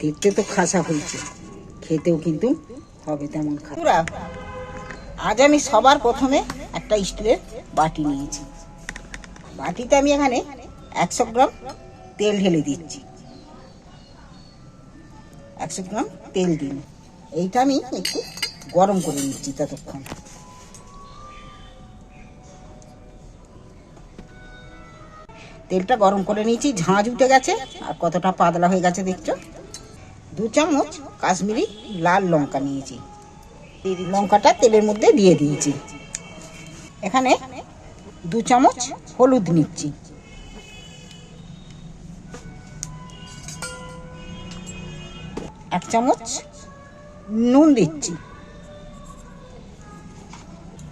দেখতে তো খাসা হয়েছে। খেতেও কিন্তু হবে তেমন খাওয়া আজ আমি সবার প্রথমে একটা স্টিলের বাটি নিয়েছি। বাটিতে আমি এখানে একশো গ্রাম তেল ঢেলে দিচ্ছি। একশো গ্রাম তেল দিন এইটা আমি একটু গরম করে নিচ্ছি ততক্ষণ। তেলটা গরম করে নিয়েছি ঝাঁঝ উঠে গেছে, আর কতটা পাতলা হয়ে গেছে দেখছ? দু চামচ কাশ্মীরি লাল লঙ্কা নিয়েছি। লঙ্কাটা তেলের মধ্যে দিয়ে দিয়েছি। এখানে দু চামচ হলুদ নিচ্ছি। এক চামচ নুন দিচ্ছি।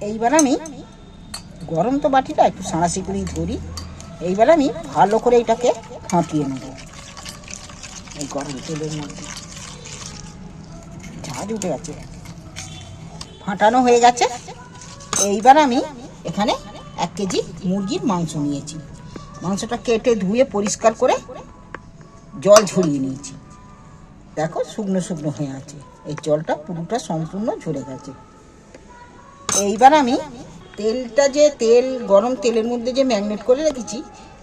এইবার আমি গরম তো বাটিটা, একটু সাঁড়াশি করেই ধরি। এইবার আমি ভালো করে এটাকে ফাঁকিয়ে নেব। এই গরম তেলের মধ্যে। ঝাঁজ উঠে গেছে। ফাটানো হয়ে গেছে। এইবার আমি এখানে এক কেজি মুরগির মাংস নিয়েছি। মাংসটা কেটে ধুয়ে পরিষ্কার করে জল ঝরিয়ে নিয়েছি। দেখো শুকনো শুকনো হয়ে আছে। এই জলটা পুরোটা সম্পূর্ণ ঝরে গেছে। এইবার আমি তেলটা যে তেল, গরম তেলের মধ্যে যে ম্যাগনেট করে রেখেছি,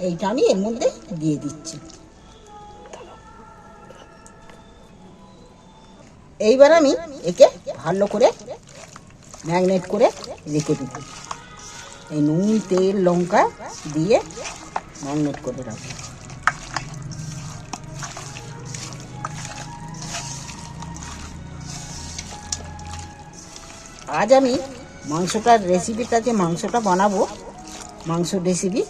এইটা আমি এর মধ্যে দিয়ে দিচ্ছি। এইবার আমি একে ভালো করে ম্যাগনেট করে রেখে দিব। এই নুন, তেল, লঙ্কা দিয়ে ম্যাগনেট করে রাখব। আজ আমি মাংসটার রেসিপিটা যে মাংসটা বানাবো, মাংস রেসিপি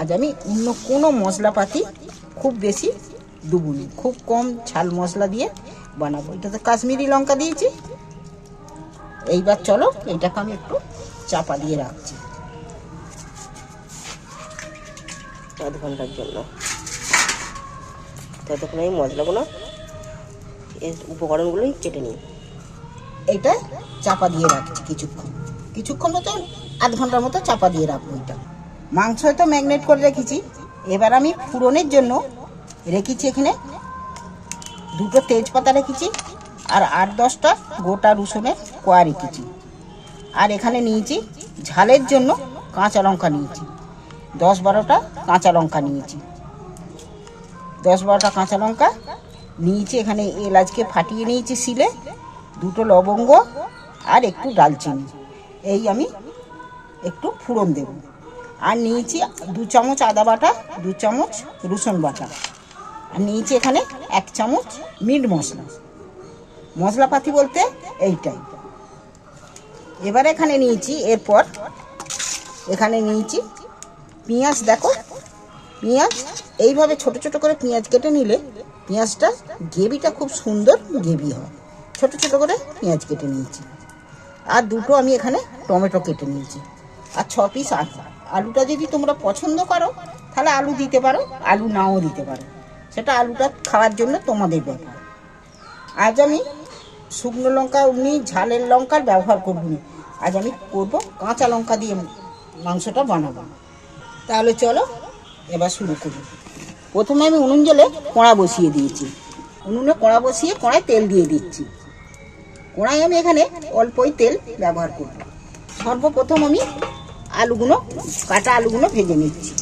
আজ আমি অন্য কোনো মশলাপাতি খুব বেশি ডুবুনি খুব কম ঝাল মশলা দিয়ে বানাবো। এটাতে কাশ্মীরি লঙ্কা দিয়েছি। এইবার চলো, এটাকে আমি একটু চাপা দিয়ে রাখছি। আধ ঘণ্টার জন্য। ততক্ষণ এই মশলাগুলো, এর উপকরণগুলোই কেটে নিই। এইটা চাপা দিয়ে রাখছি কিছুক্ষণ। কিছুক্ষণ মতো আধ ঘণ্টার মতো চাপা দিয়ে রাখব এটা। মাংস তো ম্যাগনেট করে রেখেছি। এবার আমি ফুরনের জন্য রেখেছি এখানে। দুটো তেজপাতা রেখেছি আর আট দশটা গোটা রসুনের কোয়া রেখেছি। আর এখানে নিয়েছি ঝালের জন্য কাঁচা লঙ্কা নিয়েছি। দশ বারোটা কাঁচা লঙ্কা নিয়েছি। দশ বারোটা কাঁচা লঙ্কা নিয়েছি এখানে এলাচকে ফাটিয়ে নিয়েছি শিলে, দুটো লবঙ্গ আর একটু ডালচিনি। এই আমি একটু ফোড়ন দেব। আর নিয়েছি দু চামচ আদা বাটা, দু চামচ রসুন বাটা। আর নিয়েছি এখানে এক চামচ মিট মশলা। মশলাপাতি বলতে এইটাই। এবার এখানে নিয়েছি, এরপর এখানে নিয়েছি পেঁয়াজ, দেখো। পেঁয়াজ, এইভাবে ছোট ছোট করে পেঁয়াজ কেটে নিলে পেঁয়াজটা গ্রেভিটা খুব সুন্দর গ্রেভি হয়। ছোট ছোট করে পেঁয়াজ কেটে নিয়েছি। আর দুটো আমি এখানে টমেটো কেটে নিয়েছি। আর ছ পিস আলু। আলুটা যদি তোমরা পছন্দ করো, তাহলে আলু দিতে পারো, আলু নাও দিতে পারো। সেটা আলুটা খাওয়ার জন্য তোমাদের ব্যাপার। আজ আমি শুকনো লঙ্কা এমনি ঝালের লঙ্কার ব্যবহার করব না আজ আমি করব কাঁচা লঙ্কা দিয়ে মাংসটা বানাবো। তাহলে চলো, এবার শুরু করি। প্রথমে আমি উনুন জলে কড়া বসিয়ে দিয়েছি। উনুনে কড়া বসিয়ে কড়ায় তেল দিয়ে দিচ্ছি। কড়াই আমি এখানে অল্পই তেল ব্যবহার করব। সর্বপ্রথম আমি আলুগুলো কাটা আলুগুলো ভেজে নিচ্ছি।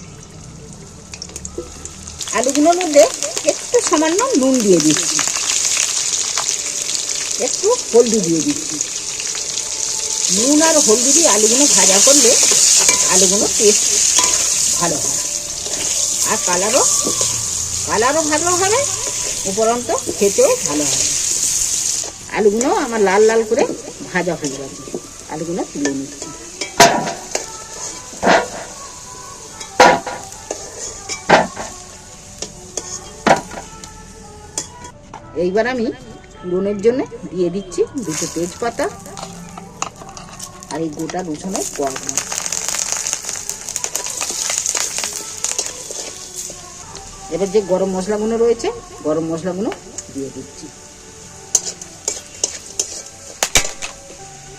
আলুগুলোর মধ্যে একটু সামান্য নুন দিয়ে দিচ্ছি। একটু হলদি দিয়ে দিচ্ছি। নুন আর হলদি দিয়ে আলুগুলো ভাজা করলে আলুগুলো টেস্ট ভালো হয়। আর কালারও কালারও ভালো হবে, উপরন্ত খেতেও ভালো হবে। আলুগুলো আমার লাল লাল করে ভাজা হয়ে গেছে। আলুগুলো তুলে নিচ্ছি। এইবার আমি ফোড়নের জন্য দিয়ে দিচ্ছি দুটো তেজপাতা আর এই গোটা রসুনের কোয়াগুলো এবার যে গরম মশলাগুলো রয়েছে, গরম মশলাগুলো দিয়ে দিচ্ছি।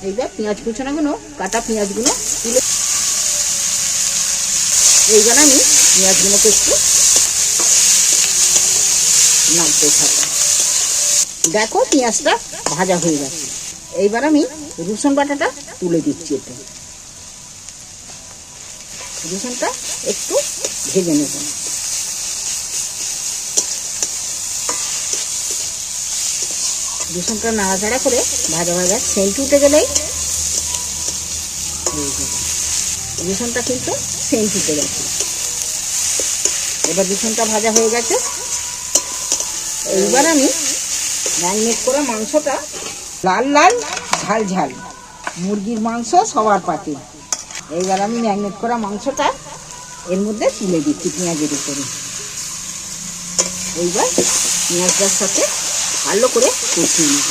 এইবার পেঁয়াজ কুচনাগুলো, কাটা পেঁয়াজগুলো তুলে এইবার আমি পেঁয়াজগুলোকে একটু নাড়তে থাকব। দেখো পেঁয়াজটা ভাজা হয়ে গেছে। এইবার আমি রসুন বাটাটা তুলে দিচ্ছি এতে। রসুনটা একটু ভেজে নেব। রসুনটা নাড়াচাড়া করে ভাজা ভাজা সেন্ট উঠে গেলেই। রসুনটা কিন্তু সেন্ট উঠে গেছে। এবার রসুনটা ভাজা হয়ে গেছে। এইবার আমি ম্যারিনেট করা মাংসটা লাল লাল, ঝাল ঝাল। মুরগির মাংস সবার পাতে। এইবার আমি ম্যারিনেট করা মাংসটা এর মধ্যে তুলে দিচ্ছি পেঁয়াজের উপরে। এইবার পেঁয়াজটার সাথে ভালো করে কষিয়ে নেব।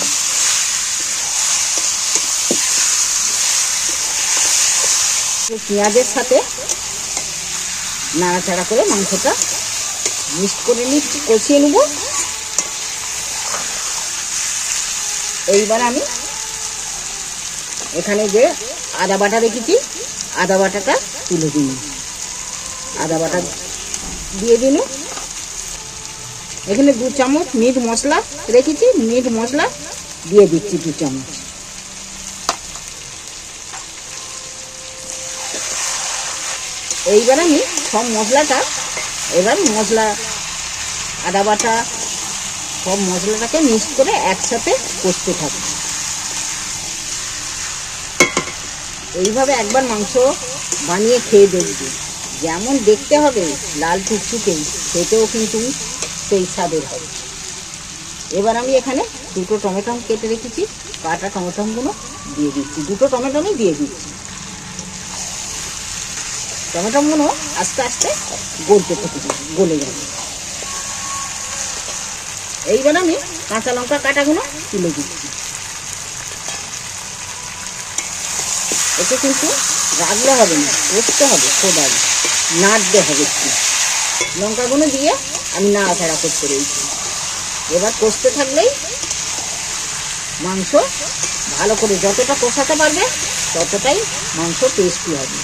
পেঁয়াজের সাথে নাড়াচাড়া করে মাংসটা মিক্স করে নিচ্ছি, কষিয়ে নেব। এইবার আমি এখানে যে আদা বাটা রেখেছি, আদা বাটাটা তুলে দিন। আদা বাটা দিয়ে দিন। এখানে দু চামচ মিট মশলা রেখেছি, মিট মশলা দিয়ে দিচ্ছি দু চামচ। এইবার আমি সব মশলাটা, এবার মশলা, আদা বাটা সব মশলাটাকে মিক্স করে একসাথে কষতে থাকব এইভাবে একবার মাংস বানিয়ে খেয়ে দেখবে। যেমন দেখতে হবে, লাল টুকটুকে, খেতেও কিন্তু সেই স্বাদের হবে। এবার আমি এখানে দুটো টমেটো কেটে রেখেছি, কাটা টমেটোগুলো দিয়ে দিচ্ছি। দুটো টমেটো আমি দিয়ে দিচ্ছি। টমেটোগুলো আস্তে আস্তে গলতে থাকবে গলে যাবে। এইবার আমি কাঁচা লঙ্কা, কাটাগুলো তুলে দিচ্ছি। এতে কিন্তু রাখলে হবে না, কষতে হবে খোদাই নাড়তে হবে একটু। লঙ্কাগুলো দিয়ে আমি নাড়াচাড়া করতে রয়েছি। এবার কষতে থাকলেই মাংস ভালো করে যতটা কষাতে পারবে, ততটাই মাংস টেস্টি হবে।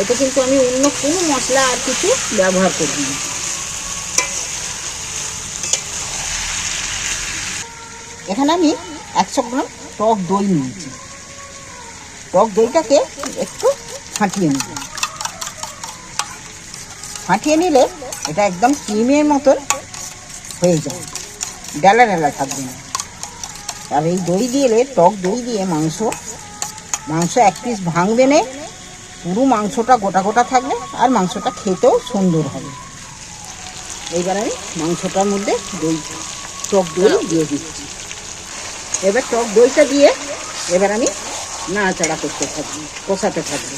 এতে কিন্তু আমি অন্য কোনো মশলা আর কিছু ব্যবহার করবি না। এখানে আমি একশো গ্রাম টক দই নিয়েছি। টক দইটাকে একটু ফাটিয়ে নেব। ফাটিয়ে নিলে এটা একদম ক্রিমের মতন হয়ে যায় ডালা ডালা থাকবে না। আর এই দই দিলে টক দই দিয়ে মাংস মাংস এক পিস ভাঙবে না। পুরো মাংসটা গোটা গোটা থাকবে আর মাংসটা খেতেও সুন্দর হবে। এইবার আমি মাংসটার মধ্যে দই, টক দই দিয়ে দিচ্ছি। এবার টক দইটা দিয়ে এবার আমি নাড়াচাড়া করতে থাকব, কষাতে থাকব।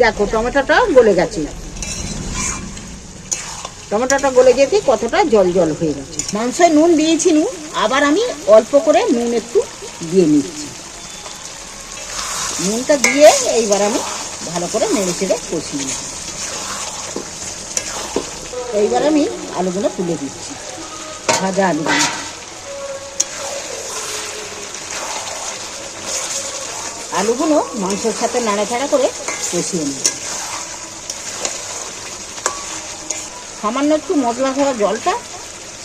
দেখো, টমেটোটা গলে গেছে। টমেটোটা গলে যেতে কতটা জল জল হয়ে গেছে। মাংসয় নুন দিয়েছি নুন, আবার আমি অল্প করে নুন একটু দিয়ে নিচ্ছি। নুনটা দিয়ে এইবার আমি ভালো করে নেড়ে চেড়ে কষিয়ে এইবার আমি আলুগুলো তুলে দিচ্ছি। ভাজা আলুগুলো। আলুগুলো মাংসের সাথে নাড়াচাড়া করে কষিয়ে নেব সামান্য একটু মশলা খাওয়া জলটা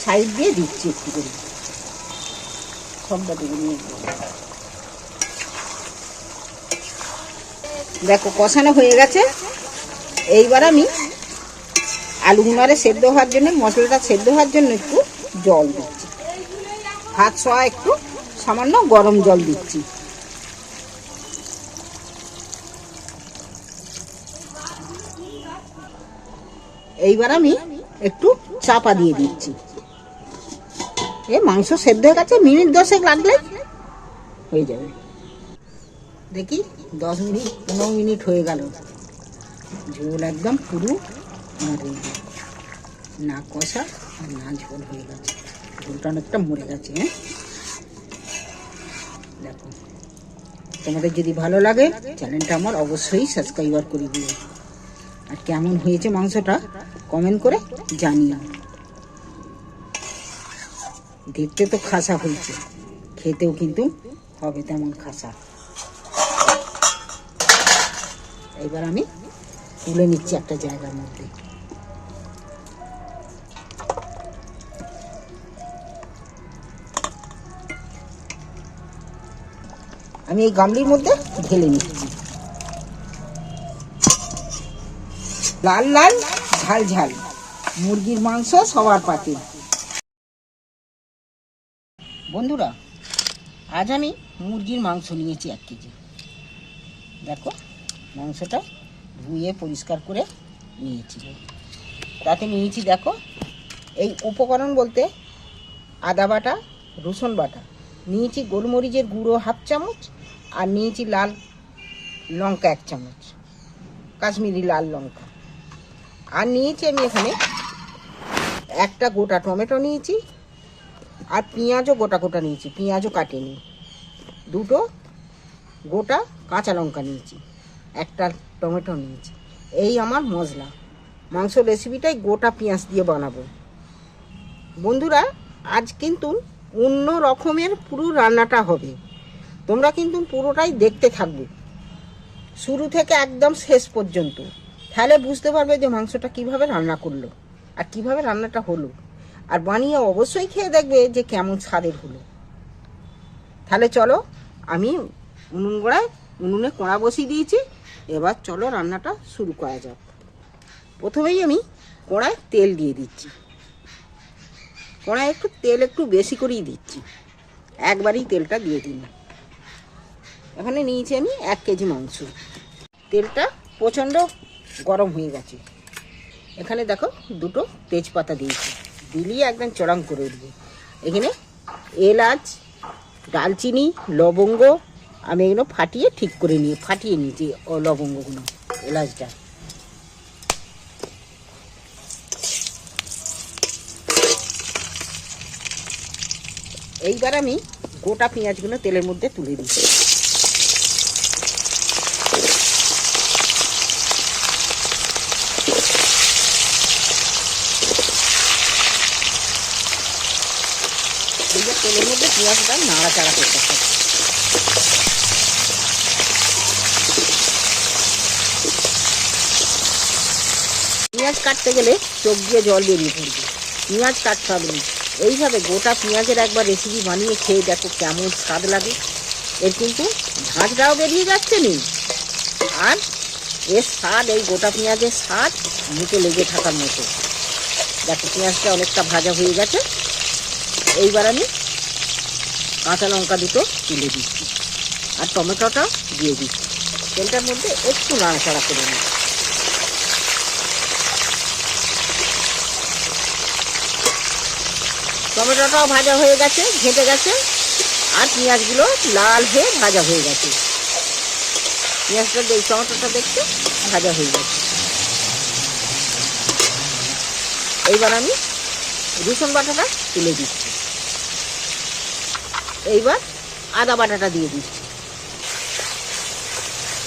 সাইড দিয়ে দিচ্ছি একটু করে সবটা দিয়ে নিয়ে দেখো, কষানো হয়ে গেছে। এইবার আমি আলুগুনারে সেদ্ধ হওয়ার জন্য, মশলাটা সেদ্ধ হওয়ার জন্য একটু জল দিচ্ছি। হাত ছোঁয়া একটু সামান্য গরম জল দিচ্ছি। এইবার আমি একটু চাপা দিয়ে দিচ্ছি। এ মাংস সেদ্ধ হয়ে গেছে, মিনিট দশেক লাগলে হয়ে যাবে। দেখি, দশ মিনিট, পনেরো মিনিট হয়ে গেল। ঝোল একদম পুরো গেল। না কষা আর না ঝোল হয়ে গেছে। ঝোলটা অনেকটা মরে গেছে হ্যাঁ? দেখো, তোমাদের যদি ভালো লাগে, চ্যানেলটা আমার অবশ্যই সাবস্ক্রাইবার করে দিও। আর কেমন হয়েছে মাংসটা? কমেন্ট করে জানিও। দেখতে তো খাসা হয়েছে। খেতেও কিন্তু হবে তেমন খাসা। এবার আমি তুলে নিচ্ছি একটা জায়গার মধ্যে। আমি এই গামলির মধ্যে ঢেলে নিচ্ছি। লাল লাল। ঝাল ঝাল মুরগির মাংস সবার পাতে। বন্ধুরা, আজ আমি মুরগির মাংস নিয়েছি এক কেজি। দেখো, মাংসটা ধুয়ে পরিষ্কার করে নিয়েছি। তাতে নিয়েছি, দেখো, এই উপকরণ বলতে আদা বাটা, রসুন বাটা। নিয়েছি গোলমরিচের গুঁড়ো হাফ চামচ আর নিয়েছি লাল লঙ্কা এক চামচ। কাশ্মীরি লাল লঙ্কা। আর নিয়েছি আমি এখানে একটা গোটা টমেটো নিয়েছি আর পেঁয়াজও গোটা গোটা নিয়েছি, পেঁয়াজও কাটেনি। দুটো গোটা কাঁচা লঙ্কা নিয়েছি, একটা টমেটো নিয়েছি। এই আমার মশলা। মাংস রেসিপিটাই গোটা পেঁয়াজ দিয়ে বানাবো। বন্ধুরা, আজ কিন্তু অন্য রকমের পুরো রান্নাটা হবে। তোমরা কিন্তু পুরোটাই দেখতে থাকবে। শুরু থেকে একদম শেষ পর্যন্ত। তাহলে বুঝতে পারবে যে মাংসটা কীভাবে রান্না করল আর কীভাবে রান্নাটা হলো। আর বানিয়ে অবশ্যই খেয়ে দেখবে যে কেমন স্বাদের হলো। তাহলে চলো, আমি উনুন গোড়ায়, উনুনে কোড়া বসিয়ে দিয়েছি। এবার চলো রান্নাটা শুরু করা যাক। প্রথমেই আমি কড়ায় তেল দিয়ে দিচ্ছি। কড়ায় একটু তেল একটু বেশি করেই দিচ্ছি। একবারই তেলটা দিয়ে দিন এখানে নিয়েছি আমি এক কেজি মাংস। তেলটা প্রচণ্ড গরম হয়ে গেছে। এখানে দেখো দুটো তেজপাতা দিয়েছি। দিলিয়ে একদম চড়াং করে উঠবে। এখানে এলাচ, ডালচিনি, লবঙ্গ, আমি এগুলো ফাটিয়ে ঠিক করে নিয়ে, ফাটিয়ে নিয়েছি ও লবঙ্গগুলো, এলাচটা। এইবার আমি গোটা পেঁয়াজগুলো তেলের মধ্যে তুলে দিচ্ছি এইবার তেলের মধ্যে পেঁয়াজটা নাড়াচাড়া করতে হবে। পেঁয়াজ কাটতে গেলে চোখ দিয়ে জল বেরিয়ে পড়বে। পেঁয়াজ কাটতে হবে এইভাবে গোটা পেঁয়াজের একবার রেসিপি বানিয়ে খেয়ে দেখো কেমন স্বাদ লাগে। এর কিন্তু ঝাঁঝটাও বেরিয়ে যাচ্ছে নি। আর এর স্বাদ, এই গোটা পেঁয়াজের স্বাদ মুখে লেগে থাকার মতো। দেখো পেঁয়াজটা অনেকটা ভাজা হয়ে গেছে। এইবার আমি কাঁচা লঙ্কা দুটো তুলে দিচ্ছি। আর টমেটোটা দিয়ে দিচ্ছি। তেলটার মধ্যে একটু নাড়াচাড়া করে নিই টমেটোটাও ভাজা হয়ে গেছে, ঘেঁটে গেছে। আর পেঁয়াজগুলো লাল হয়ে ভাজা হয়ে গেছে। পেঁয়াজটা দেখ, টমেটোটা দেখতে ভাজা হয়ে গেছে। এইবার আমি রসুন বাটাটা তুলে দিচ্ছি। এইবার আদা বাটাটা দিয়ে দিচ্ছি।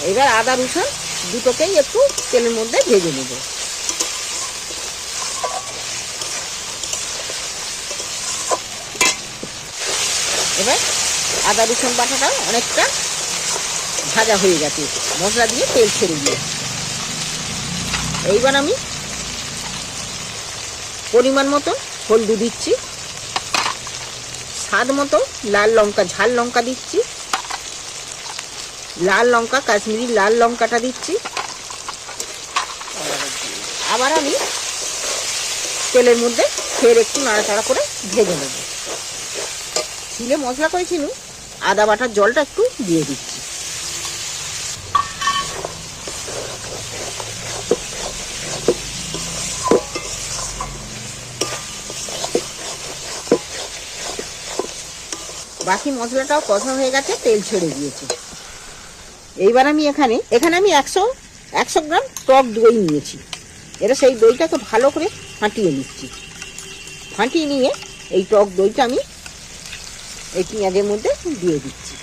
এইবার আদা রসুন দুটোকেই একটু তেলের মধ্যে ভেজে নেব। এবার আদা রসুন বাটাটা অনেকটা ভাজা হয়ে গেছে। মশলা দিয়ে তেল ছেড়ে দিয়ে এইবার আমি পরিমাণ মতো হলদু দিচ্ছি। স্বাদ মতো লাল লঙ্কা, ঝাল লঙ্কা দিচ্ছি। লাল লঙ্কা, কাশ্মীরি লাল লঙ্কাটা দিচ্ছি। আবার আমি তেলের মধ্যে ফের একটু নাড়াচাড়া করে ভেজে নেব। ছিলে মশলা করেছিল আদা বাটার জলটা একটু দিয়ে দিচ্ছি। বাকি মশলাটাও কষা হয়ে গেছে, তেল ছেড়ে দিয়েছে। এইবার আমি এখানে এখানে আমি একশো একশো গ্রাম টক দই নিয়েছি। এটা সেই দইটাকে ভালো করে ফাটিয়ে নিচ্ছি। ফাটিয়ে নিয়ে এই টক দইটা আমি এই পেঁয়াজের মধ্যে দিয়ে দিচ্ছি।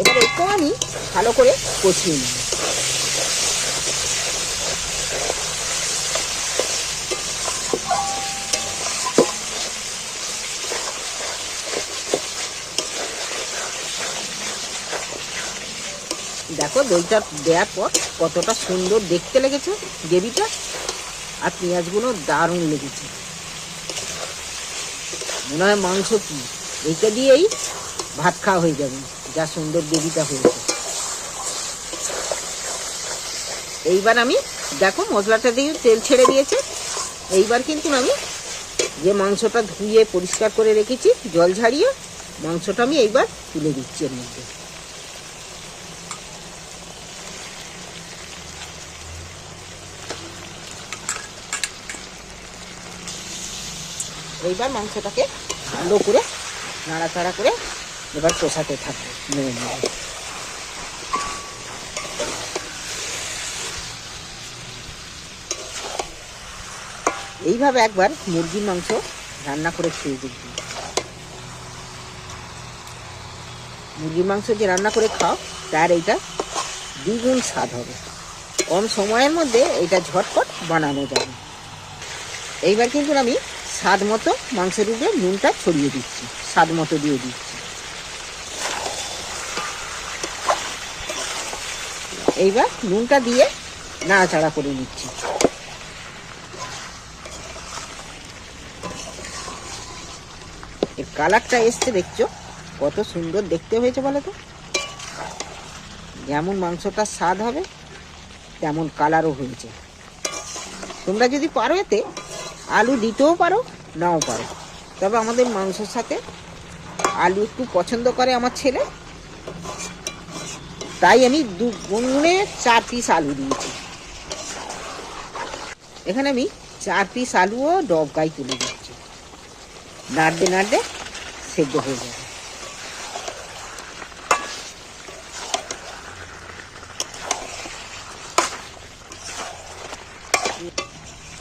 এবার একটু আমি ভালো করে কষিয়ে নেব। দেখো, দইটা দেওয়ার পর কতটা সুন্দর দেখতে লেগেছে গ্রেভিটা আর পেঁয়াজগুলো দারুণ লেগেছে। মনে হয় মাংস কি? এইটা দিয়েই ভাত খাওয়া হয়ে যাবে, যা সুন্দর গ্রেভিটা হয়েছে। এইবার আমি, দেখো, মশলাটা দিয়ে তেল ছেড়ে দিয়েছে। এইবার কিন্তু আমি যে মাংসটা ধুয়ে পরিষ্কার করে রেখেছি, জল ঝাড়িয়ে, মাংসটা আমি এইবার তুলে দিচ্ছি এর মধ্যে। এইবার মাংসটাকে ভালো করে নাড়াচাড়া করে এবার কষাতে থাকবে নেড়ে এইভাবে একবার মুরগির মাংস রান্না করে খেয়ে দেখবি। মুরগির মাংস যে রান্না করে খাও, তার এইটা দ্বিগুণ স্বাদ হবে। কম সময়ের মধ্যে এটা ঝটপট বানানো যাবে। এইবার কিন্তু আমি স্বাদ মতো মাংসের উপরে নুনটা ছড়িয়ে দিচ্ছি। স্বাদ মতো দিয়ে দিচ্ছি। এইবার নুনটা দিয়ে নাড়াচাড়া করে নিচ্ছি। এর কালারটা এসছে, দেখছ? কত সুন্দর দেখতে হয়েছে বলো তো। যেমন মাংসটা স্বাদ হবে, তেমন কালারও হয়েছে। তোমরা যদি পারো এতে আলু দিতেও পারো, নাও পারো। তবে আমাদের মাংসের সাথে আলু একটু পছন্দ করে আমার ছেলে। তাই আমি দু গুনগুনে চার পিস আলু দিয়েছি। এখানে আমি চার পিস আলুও ডবকাই তুলে দিচ্ছি। নাড়তে নাড়তে সেদ্ধ হয়ে যাবে।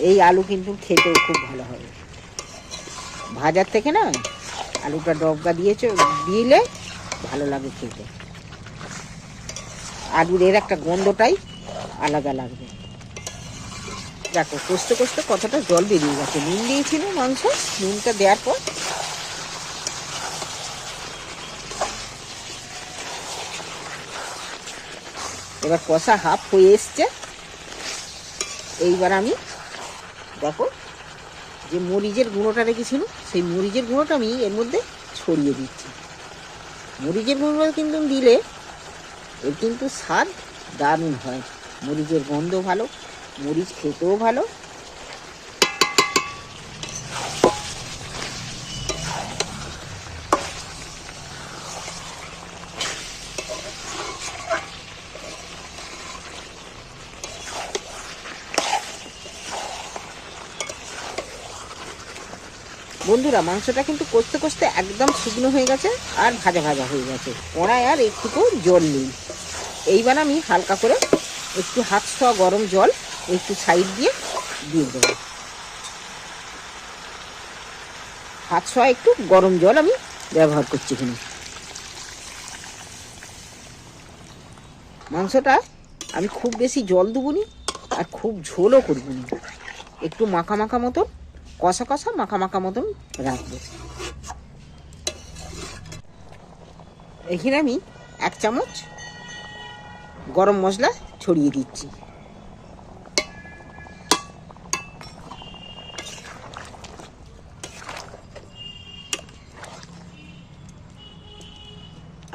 এই আলু কিন্তু খেতেও খুব ভালো হবে। ভাজার থেকে না আলুটা ডবকা দিয়েছে, দিলে ভালো লাগে খেতে। আলুর এর একটা গন্ধটাই আলাদা লাগবে। দেখো, কষতে কষতে কতটা জল বেরিয়ে গেছে। নুন দিয়েছিল মাংস, নুনটা দেওয়ার পর এবার কষা হাফ হয়ে এসছে। এইবার আমি দেখো, যে মরিচের গুঁড়োটা রেখেছিল, সেই মরিচের গুঁড়োটা আমি এর মধ্যে ছড়িয়ে দিচ্ছি। মরিচের গুঁড়ো কিন্তু দিলে এর কিন্তু স্বাদ দারুণ হয়। মরিচের গন্ধ ভালো, মরিচ খেতেও ভালো বন্ধুরা মাংসটা কিন্তু কষতে কষতে একদম শুকনো হয়ে গেছে আর ভাজা ভাজা হয়ে গেছে। কড়ায় আর একটুকু জল নেই। এইবার আমি হালকা করে একটু হাত ছোঁয়া গরম জল একটু সাইড দিয়ে দিয়ে দেবো। হাত ছোঁয়া একটু গরম জল আমি ব্যবহার করছি এখানে। মাংসটা আমি খুব বেশি জল দেবনি আর খুব ঝোলও করব না। একটু মাখা মাখা মতন কষা কষা মাখা মাখা মতন রাখব। এখানে আমি এক চামচ গরম মশলা ছড়িয়ে দিচ্ছি।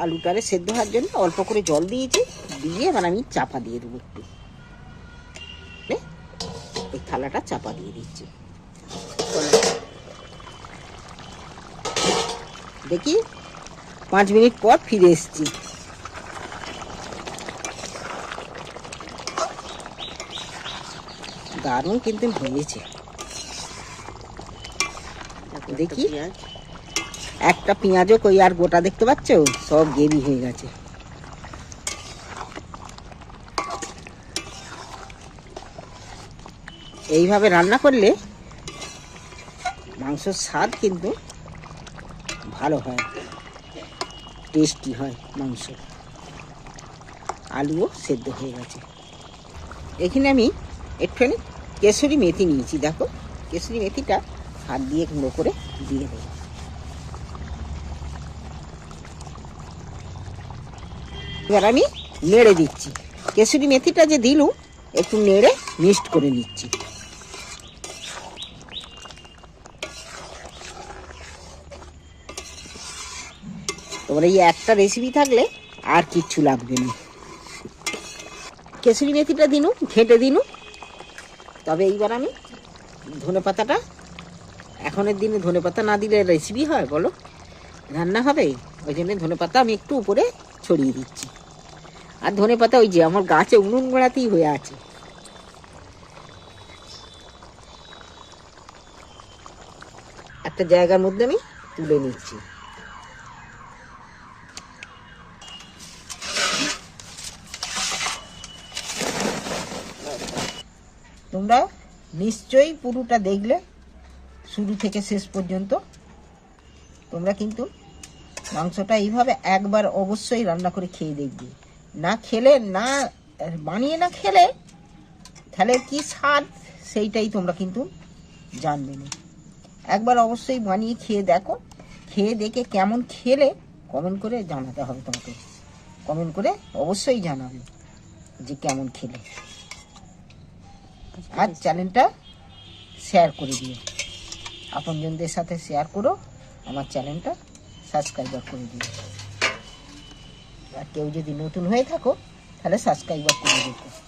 আলুটারে সেদ্ধ হওয়ার জন্য অল্প করে জল দিয়েছি, দিয়ে এবার আমি চাপা দিয়ে দেবো একটু। এই থালাটা চাপা দিয়ে দিচ্ছি। দেখি। পাঁচ মিনিট পর ফিরে এসেছি। দারুণ কিন্তু হয়েছে দেখি। একটা পেঁয়াজও কই আর গোটা দেখতে পাচ্ছ? সব গেবি হয়ে গেছে। এইভাবে রান্না করলে মাংসের স্বাদ কিন্তু ভালো হয় টেস্টি হয় মাংস। আলুও সেদ্ধ হয়ে গেছে। এখানে আমি একটুখানি কেশরি মেথি নিয়েছি, দেখো। কেশরি মেথিটা হাত দিয়ে গুঁড়ো করে দিয়ে দেবো। এবার আমি নেড়ে দিচ্ছি। কেশরি মেথিটা যে দিলুম, একটু নেড়ে মিক্সড করে নিচ্ছি। তোমার এই একটা রেসিপি থাকলে আর কিচ্ছু লাগবে না। কেসরি মেথিটা দিনু, ঘেঁটে দিনু। তবে এইবার আমি ধনে পাতাটা এখনের দিনে ধনে পাতা না দিলে রেসিপি হয়, বলো? রান্না হবে? ওই জন্য ধনে পাতা আমি একটু উপরে ছড়িয়ে দিচ্ছি। আর ধনে পাতা ওই যে আমার গাছে উনুন গোড়াতেই হয়ে আছে। একটা জায়গার মধ্যে আমি তুলে নিচ্ছি। তোমরা নিশ্চয়ই পুরোটা দেখলে শুরু থেকে শেষ পর্যন্ত। তোমরা কিন্তু মাংসটা এইভাবে একবার অবশ্যই রান্না করে খেয়ে দেখবে। না খেলে, না, বানিয়ে না খেলে তাহলে কি স্বাদ সেইটাই তোমরা কিন্তু জানবে না। একবার অবশ্যই বানিয়ে খেয়ে দেখো। খেয়ে দেখে কেমন খেলে কমেন্ট করে জানাতে হবে তোমাকে। কমেন্ট করে অবশ্যই জানাবে যে কেমন খেলে। আর চ্যানেলটা শেয়ার করে দিও। আপনজনদের সাথে শেয়ার করো, আমার চ্যানেলটা সাবস্ক্রাইবার করে দিও। আর কেউ যদি নতুন হয়ে থাকো, তাহলে সাবস্ক্রাইবার করে দিও।